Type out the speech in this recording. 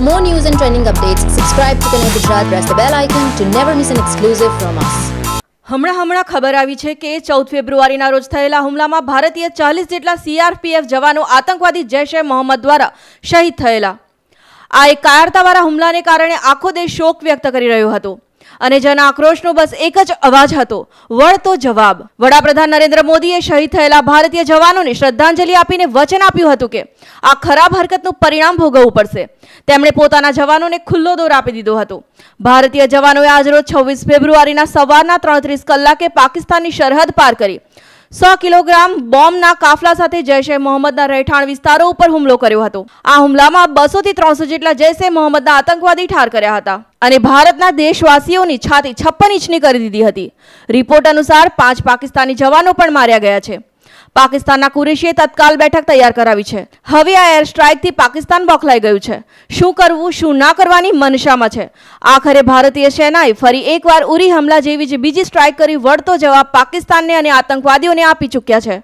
more news and trending updates, subscribe to Connect Gujarat, press the bell icon to never miss an exclusive from us. હમણાં હમણાં ખબર આવી છે કે ચૌદ ફેબ્રુઆરીના રોજ થયેલા હુમલામાં ભારતીય ચાલીસ જેટલા સીઆરપીએફ જવાનો આતંકવાદી જૈશ એ મોહમ્મદ દ્વારા શહીદ થયેલા આ એક કાયરતાવાળા હુમલાને કારણે આખો દેશ શોક વ્યક્ત કરી રહ્યો હતો અને જન આક્રોશનો બસ એક જ અવાજ હતો. વળતો જવાબ. વડાપ્રધાન નરેન્દ્ર મોદીએ શહીદ થયેલા ભારતીય જવાનોને શ્રદ્ધાંજલિ આપીને વચન આપ્યું હતું કે, આ ખરાબ હરકતનું પરિણામ ભોગવવું પડશે. તેમણે પોતાના જવાનોને ખુલ્લો દોર આપી દીધો હતો. ભારતીય જવાનોએ આજરોજ છવ્વીસ ફેબ્રુઆરીના સવારના ત્રણત્રીસ કલાકે પાકિસ્તાનની સરહદ પાર કરી. સો કિલોગ્રામ બોમ્બના કાફલા સાથે જૈશ મોહમ્મદના રહેઠાણ વિસ્તારો ઉપર હુમલો કર્યો હતો. આ હુમલામાં બસો થી ત્રણસો જેટલા જૈશ મોહમ્મદના આતંકવાદી ઠાર કર્યા હતા અને ભારતના દેશવાસીઓની છાતી છપ્પન ઇંચની કરી દીધી હતી. રિપોર્ટ અનુસાર પાંચ પાકિસ્તાની જવાનો પણ માર્યા ગયા છે. પાકિસ્તાનના કુરેશીએ તત્કાલ બેઠક તૈયાર કરાવી છે. હવે આ એર સ્ટ્રાઇકથી પાકિસ્તાન બોખલાઈ ગયું છે. શું કરવું, શું ના કરવાની મનશામાં છે. આખરે ભારતીય સેનાએ ફરી એકવાર ઉરી હમલા જેવી જ બીજી સ્ટ્રાઇક કરી વળતો જવાબ પાકિસ્તાનને અને આતંકવાદીઓને આપી ચૂક્યા છે.